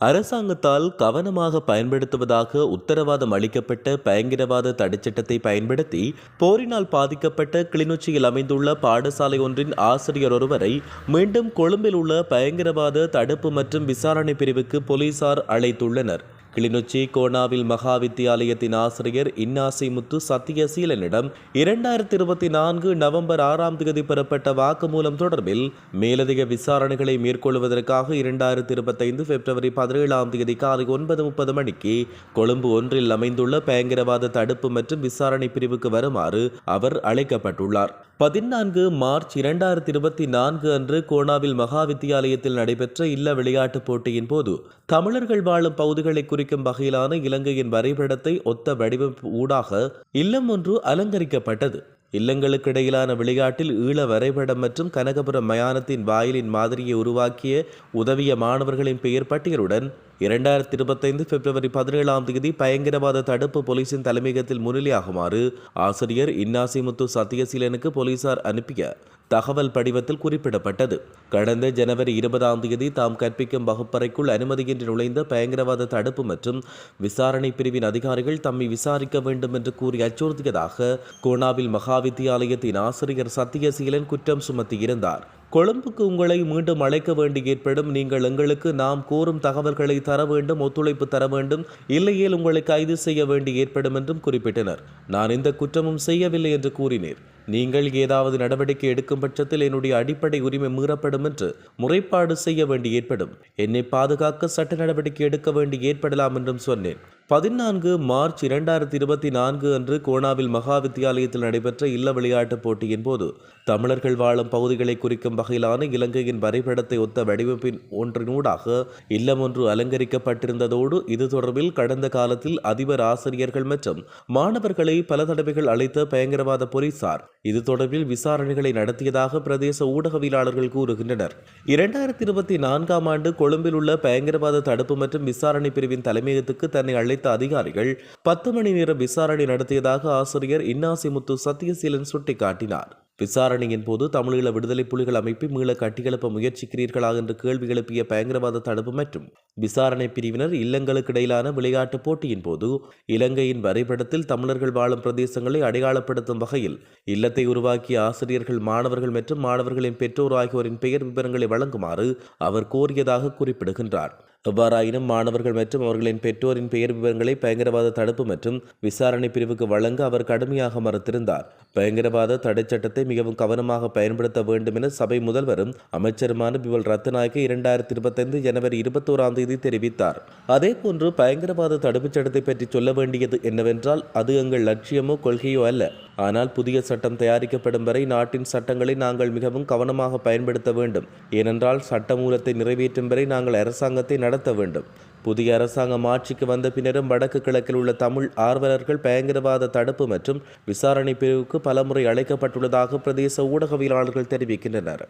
அரசாங்கத்தால் கவனமாக பயன்படுத்துவதாக உத்தரவாதம் அளிக்கப்பட்ட பயங்கரவாத தடைச்சட்டத்தை பயன்படுத்தி போரினால் பாதிக்கப்பட்ட கிளிநொச்சியில் அமைந்துள்ள பாடசாலை ஒன்றின் ஆசிரியர் ஒருவரை மீண்டும் கொழும்பில் உள்ள பயங்கரவாத தடுப்பு மற்றும் விசாரணை பிரிவுக்கு போலீசார் அழைத்துள்ளனர். கிளிநொச்சி கோனாவில் மகா வித்தியாலயத்தின் ஆசிரியர் இன்னாசி முத்து சத்தியசீலனிடம் இரண்டாயிரத்தி இருபத்தி நான்கு நவம்பர் ஆறாம் தேதி பெறப்பட்ட வாக்குமூலம் தொடர்பில் மேலதிக விசாரணைகளை மேற்கொள்வதற்காக இரண்டாயிரத்தி இருபத்தைந்து பிப்ரவரி பதினேழாம் தேதி காலை ஒன்பது முப்பது மணிக்கு கொழும்பு ஒன்றில் அமைந்துள்ள பயங்கரவாத தடுப்பு மற்றும் விசாரணை பிரிவுக்கு வருமாறு அவர் அழைக்கப்பட்டுள்ளார். பதினான்கு மார்ச் இரண்டாயிரத்தி இருபத்தி நான்கு அன்று கோணாவில் மகா வித்தியாலயத்தில் நடைபெற்ற இல்ல விளையாட்டுப் போட்டியின் போது தமிழர்கள் வாழும் பகுதிகளை குறிக்கும் வகையிலான இலங்கையின் வரைபடத்தை ஒத்த வடிவமைப்பு ஊடாக இல்லம் ஒன்று அலங்கரிக்கப்பட்டது. இல்லங்களுக்கு இடையிலான விளையாட்டில் ஈழ வரைபடம் மற்றும் கனகபுரம் மயானத்தின் வாயிலின் மாதிரியை உருவாக்கிய உதவிய மாணவர்களின் பெயர் பட்டியலுடன் இரண்டாயிரத்தி இருபத்தைந்து பிப்ரவரி பதினேழாம் தேதி பயங்கரவாத தடுப்பு போலீசின் தலைமையகத்தில் முன்னிலையாகுமாறு ஆசிரியர் இன்னாசிமுத்து சத்தியசீலனுக்கு போலீசார் அனுப்பிய தகவல் படிவத்தில் குறிப்பிடப்பட்டது. கடந்த ஜனவரி இருபதாம் தேதி தாம் கற்பிக்கும் வகுப்பறைக்குள் அனுமதியின்றி நுழைந்த பயங்கரவாத தடுப்பு மற்றும் விசாரணை பிரிவின் அதிகாரிகள் தம்மை விசாரிக்க வேண்டும் என்று கூறி அச்சுறுத்தியதாக கோணாவில் மகா வித்தியாலயத்தின் ஆசிரியர் சத்தியசீலன் குற்றம் சுமத்தியிருந்தார். கொழும்புக்கு உங்களை மீண்டும் அழைக்க வேண்டி ஏற்படும். நீங்கள் எங்களுக்கு நாம் கோரும் தகவல்களை தர வேண்டும் ஒத்துழைப்பு தர வேண்டும். இல்லையேல் உங்களை கைது செய்ய வேண்டி ஏற்படும் என்றும் குறிப்பிட்டனர். நான் எந்த குற்றமும் செய்யவில்லை என்று கூறினேன் நீங்கள் ஏதாவது நடவடிக்கை எடுக்கும் பட்சத்தில் என்னுடைய அடிப்படை உரிமை மீறப்படும் என்று முறைப்பாடு செய்ய வேண்டி ஏற்படும். என்னை பாதுகாக்க சட்ட நடவடிக்கை எடுக்க வேண்டி ஏற்படலாம் என்றும் சொன்னேன். பதினான்கு மார்ச் இரண்டாயிரத்தி இருபத்தி நான்கு அன்று கோணாவில் மகா வித்தியாலயத்தில் நடைபெற்ற இல்ல விளையாட்டுப் போட்டியின் போது தமிழர்கள் வாழும் பகுதிகளை குறிக்கும் வகையிலான இலங்கையின் வரைபடத்தை ஒத்த வடிவமைப்பின் ஒன்றினூடாக இல்லம் ஒன்று அலங்கரிக்கப்பட்டிருந்ததோடு இது தொடர்பில் கடந்த காலத்தில் அதிபர் ஆசிரியர்கள் மற்றும் மாணவர்களை பல தடவைகள் அழைத்த பயங்கரவாத போலீசார். இது தொடர்பில் விசாரணைகளை நடத்தியதாக பிரதேச ஊடகவியலாளர்கள் கூறுகின்றனர். இரண்டாயிரத்தி இருபத்தி நான்காம் ஆண்டு கொழும்பில் உள்ள பயங்கரவாத தடுப்பு மற்றும் விசாரணை பிரிவின் தலைமையகத்துக்கு தன்னை அழைத்த அதிகாரிகள் பத்து மணி நேரம் விசாரணை நடத்தியதாக ஆசிரியர் இன்னாசிமுத்து சத்தியசீலன் சுட்டிக்காட்டினார். விசாரணையின் போது தமிழீழ விடுதலை புலிகள் அமைப்பை மீள கட்டியெழுப்ப முயற்சிக்கிறீர்களா என்று கேள்வி எழுப்பிய பயங்கரவாத தடுப்பு மற்றும் விசாரணை பிரிவினர் இல்லங்களுக்கு இடையிலான விளையாட்டுப் போட்டியின் போது இலங்கையின் வரைபடத்தில் தமிழர்கள் வாழும் பிரதேசங்களை அடையாளப்படுத்தும் வகையில் இல்லத்தை உருவாக்கிய ஆசிரியர்கள் மாணவர்கள் மற்றும் மாணவர்களின் பெற்றோர் ஆகியோரின் பெயர் விவரங்களை வழங்குமாறு அவர் கோரியதாக குறிப்பிடுகின்றார். எவ்வாறாயினும் மாணவர்கள் மற்றும் அவர்களின் பெற்றோரின் பெயர் விவரங்களை பயங்கரவாத தடுப்பு மற்றும் விசாரணை பிரிவுக்கு வழங்க அவர் கடுமையாக மறுத்திருந்தார். பயங்கரவாத தடைச்சட்டத்தை மிகவும் கவனமாக பயன்படுத்த வேண்டும் என சபை முதல்வரும் அமைச்சருமான பிவல் ரத்நாயக்க இரண்டாயிரத்தி இருபத்தைந்து ஜனவரி இருபத்தோராம் தேதி தெரிவித்தார். அதேபோன்று பயங்கரவாத தடுப்புச் சட்டத்தை பற்றி சொல்ல வேண்டியது என்னவென்றால் அது எங்கள் லட்சியமோ கொள்கையோ அல்ல. ஆனால் புதிய சட்டம் தயாரிக்கப்படும் வரை நாட்டின் சட்டங்களை நாங்கள் மிகவும் கவனமாக பயன்படுத்த வேண்டும். ஏனென்றால் சட்டமூலத்தை நிறைவேற்றும் வரை நாங்கள் அரசாங்கத்தை நடத்த வேண்டும். புதிய அரசாங்கம் ஆட்சிக்கு வந்த பின்னரும் வடக்கு கிழக்கில் உள்ள தமிழ் ஆர்வலர்கள் பயங்கரவாத தடுப்பு மற்றும் விசாரணை பிரிவுக்கு பலமுறை அழைக்கப்பட்டுள்ளதாக பிரதேச ஊடகவியலாளர்கள் தெரிவிக்கின்றனர்.